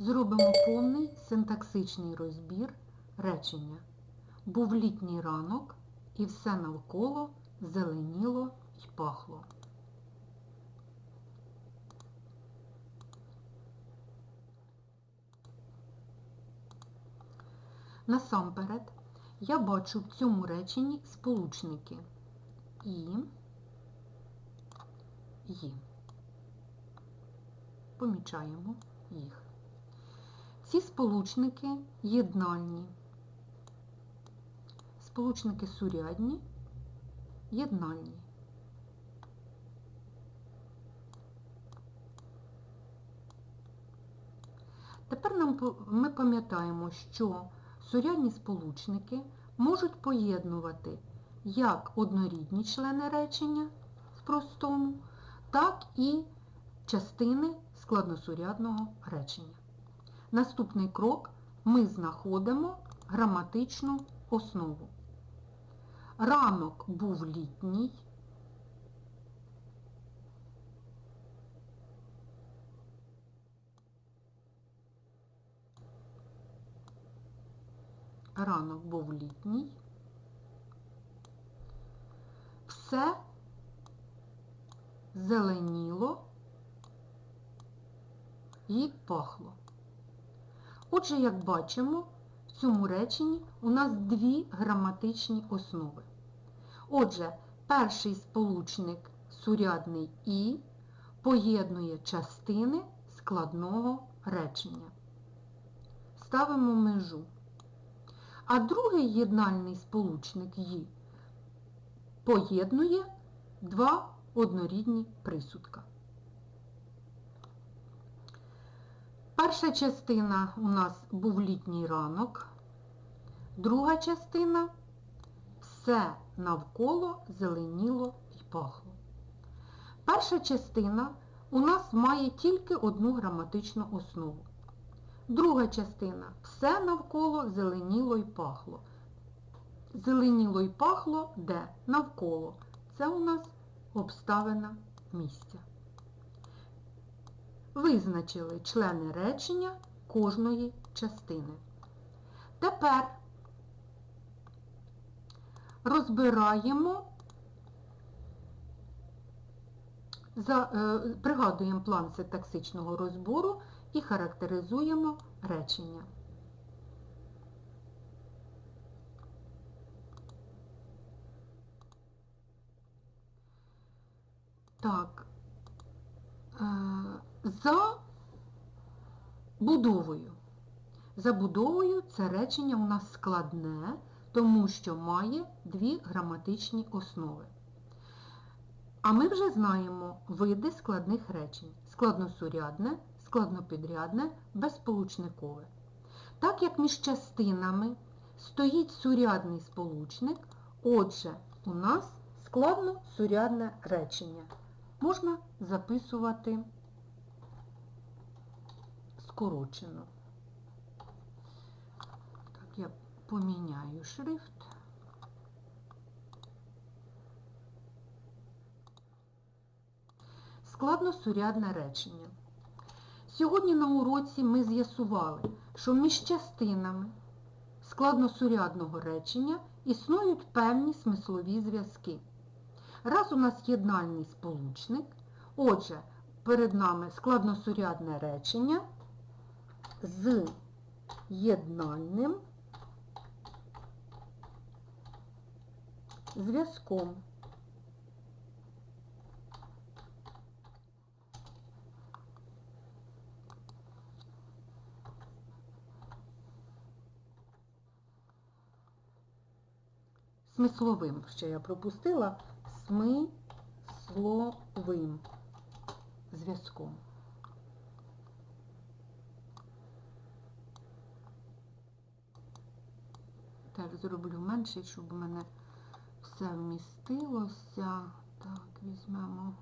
Зробимо повний синтаксичний розбір речення. Був літній ранок, і все навколо зеленіло й пахло. Насамперед, я бачу в цьому реченні сполучники і «ї». Помічаємо їх. Ці сполучники єднальні. Сполучники сурядні, єднальні. Тепер нам, ми пам'ятаємо, що сурядні сполучники можуть поєднувати як однорідні члени речення в простому, так і частини складносурядного речення. Наступний крок ми знаходимо граматичну основу. Ранок був літній. Ранок був літній. Все зеленіло і пахло. Отже, як бачимо, в цьому реченні у нас дві граматичні основи. Отже, перший сполучник сурядний і поєднує частини складного речення. Ставимо межу. А другий єднальний сполучник «ї» поєднує два однорідні присудка. Перша частина у нас був літній ранок, друга частина все навколо зеленіло і пахло. Перша частина у нас має тільки одну граматичну основу. Друга частина все навколо зеленіло й пахло. Зеленіло й пахло де? Навколо. Це у нас обставина місця. Визначили члени речення кожної частини. Тепер розбираємо, е, пригадуємо план синтаксичного розбору і характеризуємо речення. Так, за будовою. За будовою це речення у нас складне, тому що має дві граматичні основи. А ми вже знаємо види складних речень. Складносурядне, складнопідрядне, безсполучникове. Так як між частинами стоїть сурядний сполучник, отже, у нас складносурядне речення. Можна записувати скорочено. Так, я поміняю шрифт. Складносурядне речення. Сьогодні на уроці ми з'ясували, що між частинами складносурядного речення існують певні смислові зв'язки. Раз у нас єднальний сполучник, отже, перед нами складносурядне речення з єднальним зв'язком. Смисловим, ще я пропустила, смисловим зв'язком. Так, зроблю менше, щоб у мене все вмістилося. Так, візьмемо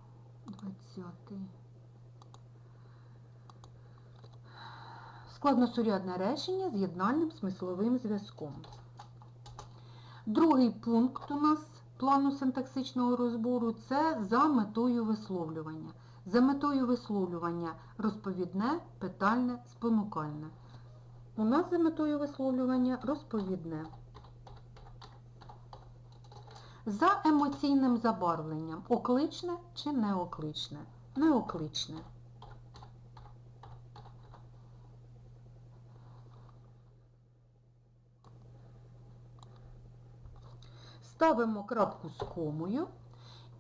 20-й. Складносурядне речення з єднальним смисловим зв'язком. Другий пункт у нас плану синтаксичного розбору це за метою висловлювання. За метою висловлювання розповідне, питальне, спонукальне. У нас за метою висловлювання розповідне. За емоційним забарвленням окличне чи неокличне? Неокличне. Ставимо крапку з комою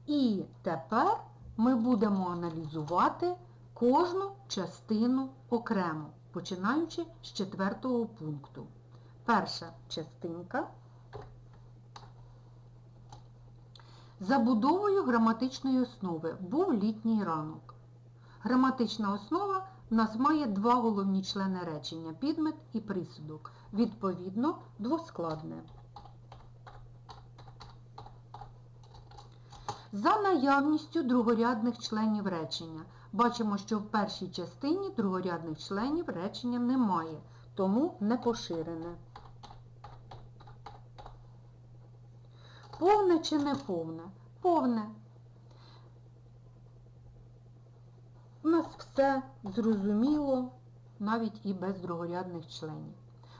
і тепер ми будемо аналізувати кожну частину окремо, починаючи з четвертого пункту. Перша частинка. Забудовою граматичної основи був літній ранок. Граматична основа в нас має два головні члени речення – підмет і присудок. Відповідно, двоскладне. За наявністю другорядних членів речення. Бачимо, що в першій частині другорядних членів речення немає, тому не поширене. Повне чи не повне? Повне. У нас все зрозуміло, навіть і без другорядних членів.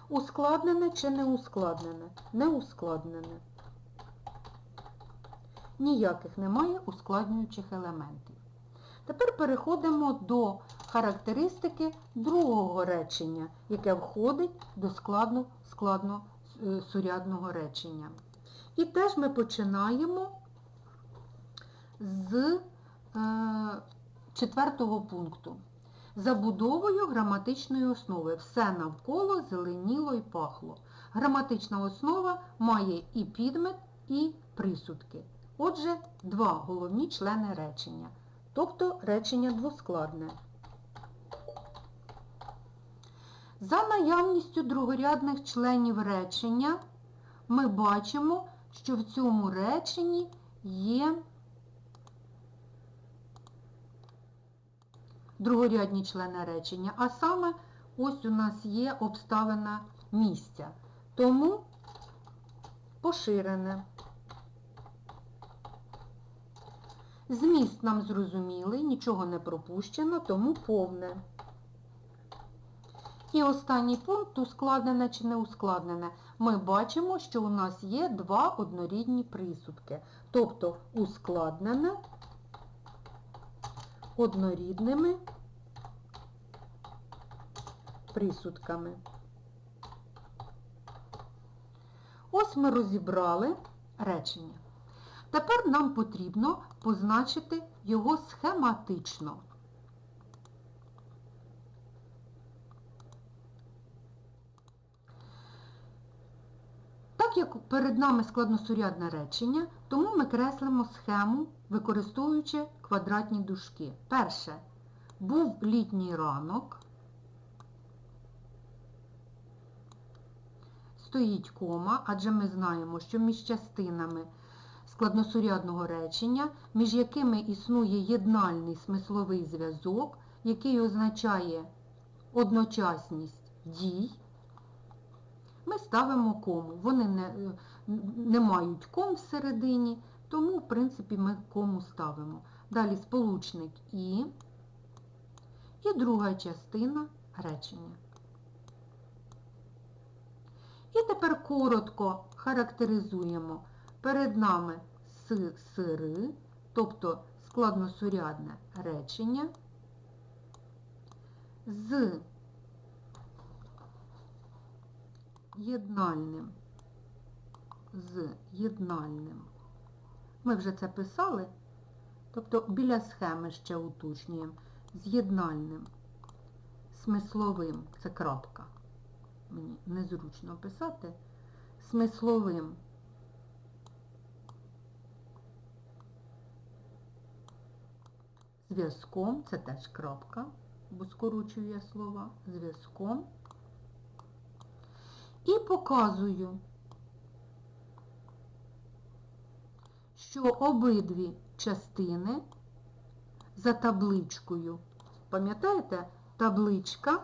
Ускладнене чи не ускладнене? Не ускладнене. Ніяких немає ускладнюючих елементів. Тепер переходимо до характеристики другого речення, яке входить до складно, складно е, речення. І теж ми починаємо з е, четвертого пункту. Забудовою граматичної основи. Все навколо зеленіло і пахло. Граматична основа має і підмет, і присудки. Отже, два головні члени речення. Тобто речення двоскладне. За наявністю другорядних членів речення ми бачимо, що в цьому реченні є другорядні члени речення, а саме ось у нас є обставина місця. Тому поширене. Зміст нам зрозумілий, нічого не пропущено, тому повне. І останній пункт ускладнене чи не ускладнене. Ми бачимо, що у нас є два однорідні присудки. Тобто ускладнене однорідними присудками. Ось ми розібрали речення. Тепер нам потрібно позначити його схематично. Так як перед нами складносурядне речення, тому ми креслимо схему, використовуючи квадратні дужки. Перше. Був літній ранок. Стоїть кома, адже ми знаємо, що між частинами складносурядного речення, між якими існує єднальний смисловий зв'язок, який означає одночасність дій, ми ставимо кому. Вони не, не мають ком всередині, тому, в принципі, ми кому ставимо. Далі сполучник І і друга частина речення. І тепер коротко характеризуємо перед нами с сири, тобто складносурядне речення з єднальним, з єднальним. Ми вже це писали, тобто біля схеми ще уточнюємо, з єднальним, смисловим, це крапка, мені незручно писати, смисловим зв'язком, це теж крапка, бо скорочую я слова, зв'язком. І показую, що обидві частини за табличкою, пам'ятаєте, табличка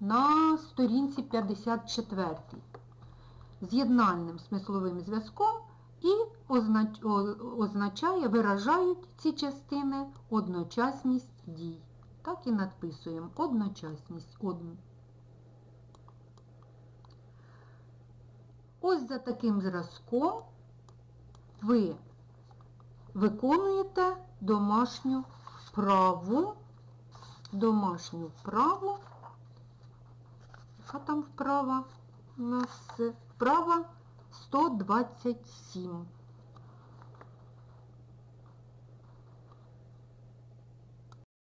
на сторінці 54 з'єднальним смисловим зв'язком і означає, виражають ці частини одночасність дій. Так і надписуємо одночасність. Одну. Ось за таким зразком ви виконуєте домашню вправу, домашню вправу. Яка там вправа у нас? Вправа 127.